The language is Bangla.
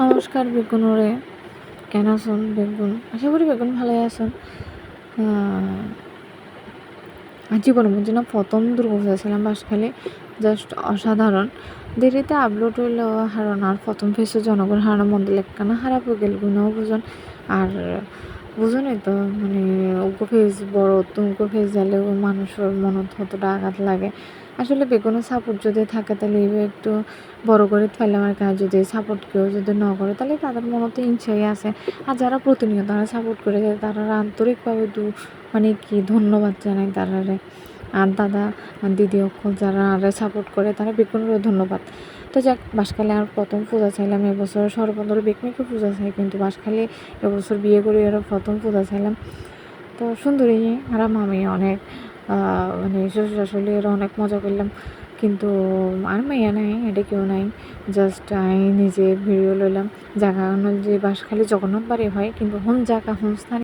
নমস্কার বেগুনরে কেন আছেন বেগুন? আশা করি বেগুন ভালোই আছেন। মধ্যে না প্রথম দুর্গাপূজা ছিলাম বাসখালী জাস্ট অসাধারণ দেরিতে আপলোড হইল হারণ আর প্রথম ফেসে জনগণ হারানো মন্দির লেখানা হারাপ গেল গুণাও আর বুঝোনই তো? মানে উগ্র ফেস বড়, তো উগ্র ফেস দিলে মানুষের মনত কতটা আঘাত লাগে। আসলে বেগুনের সাপোর্ট যদি থাকে তাহলে একটু বড় করে ফেললাম আর কাজ যদি সাপোর্ট কেউ যদি না করে, তাহলে তাদের মনে তো ইচ্ছাই আছে। আর যারা প্রতিনিয়ত তারা সাপোর্ট করে যায়, তারা আন্তরিকভাবে দু মানে কি ধন্যবাদ জানাই তারা আর দাদা দিদি অক্ষর যারা আরে সাপোর্ট করে, তারা বেগুনেরও ধন্যবাদ। তো যাক বাসখালী আর প্রথম পূজা চাইলাম, এবছর সর্বন্দর বেকমিকে পূজা চাই, কিন্তু বাসখালী এবছর বিয়ে করে এরা প্রথম পূজা চাইলাম। তো সুন্দরী আর মামি অনেক মানে শ্বশুর শাশুড়ি এরা অনেক মজা করলাম, কিন্তু আর মেয়ে নাই, এটা কেউ নাই জাস্ট আমি নিজে ভিডিও লইলাম জায়গা যে বাসখালী জগন্নাথ বাড়ি হয়, কিন্তু হোম জায়গা হোম স্থানে